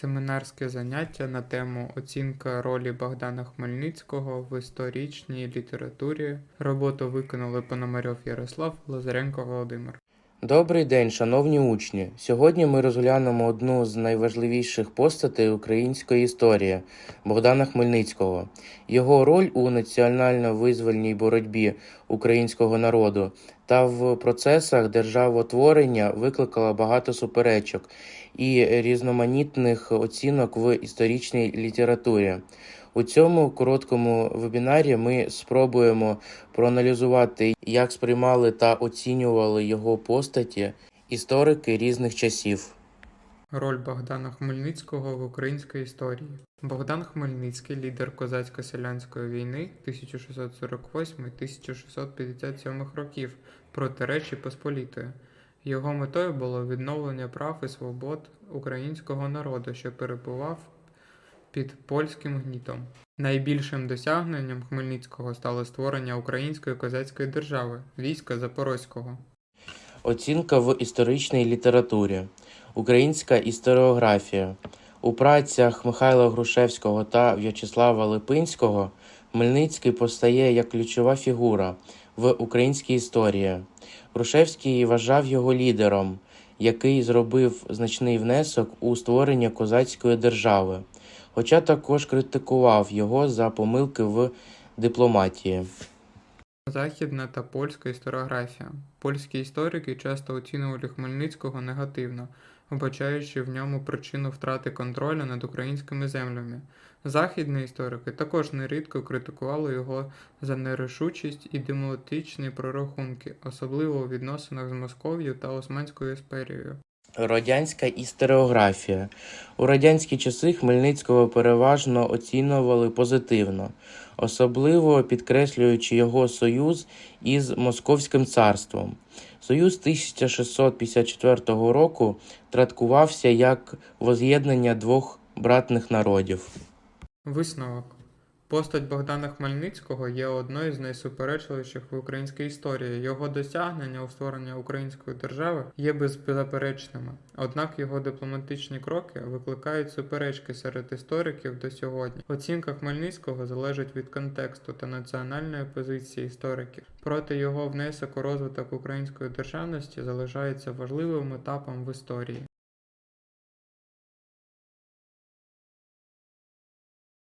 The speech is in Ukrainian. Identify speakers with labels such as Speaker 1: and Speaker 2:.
Speaker 1: Семінарське заняття на тему Оцінка ролі Богдана Хмельницького в історичній літературі. Роботу виконали Пономарьов Ярослав, Лазаренко Володимир.
Speaker 2: Добрий день, шановні учні. Сьогодні ми розглянемо одну з найважливіших постатей української історії Богдана Хмельницького. Його роль у національно-визвольній боротьбі українського народу та в процесах державотворення викликала багато суперечок і різноманітних оцінок в історичній літературі. У цьому короткому вебінарі ми спробуємо проаналізувати, як сприймали та оцінювали його постаті історики різних часів.
Speaker 1: Роль Богдана Хмельницького в українській історії. Богдан Хмельницький, лідер козацько-селянської війни 1648-1657 років проти Речі Посполітої. Його метою було відновлення прав і свобод українського народу, що перебував під польським гнітом. Найбільшим досягненням Хмельницького стало створення української козацької держави війська Запорозького.
Speaker 2: Оцінка в історичній літературі. Українська історіографія. У працях Михайла Грушевського та В'ячеслава Липинського Хмельницький постає як ключова фігура в українській історії. Грушевський вважав його лідером, який зробив значний внесок у створення козацької держави, хоча також критикував його за помилки в дипломатії.
Speaker 1: Західна та польська історіографія. Польські історики часто оцінювали Хмельницького негативно, вбачаючи в ньому причину втрати контролю над українськими землями. Західні історики також нерідко критикували його за нерішучість і демократичні прорахунки, особливо у відносинах з Москов'ю та Османською імперією.
Speaker 2: Радянська історіографія. У радянські часи Хмельницького переважно оцінювали позитивно, особливо підкреслюючи його союз із Московським царством. Союз 1654 року трактувався як воз'єднання двох братних народів.
Speaker 1: Висновок. Постать Богдана Хмельницького є одною з найсуперечливіших в українській історії. Його досягнення у створенні української держави є беззаперечними. Однак його дипломатичні кроки викликають суперечки серед істориків до сьогодні. Оцінка Хмельницького залежить від контексту та національної позиції істориків. Проте його внесок у розвиток української державності залишається важливим етапом в історії.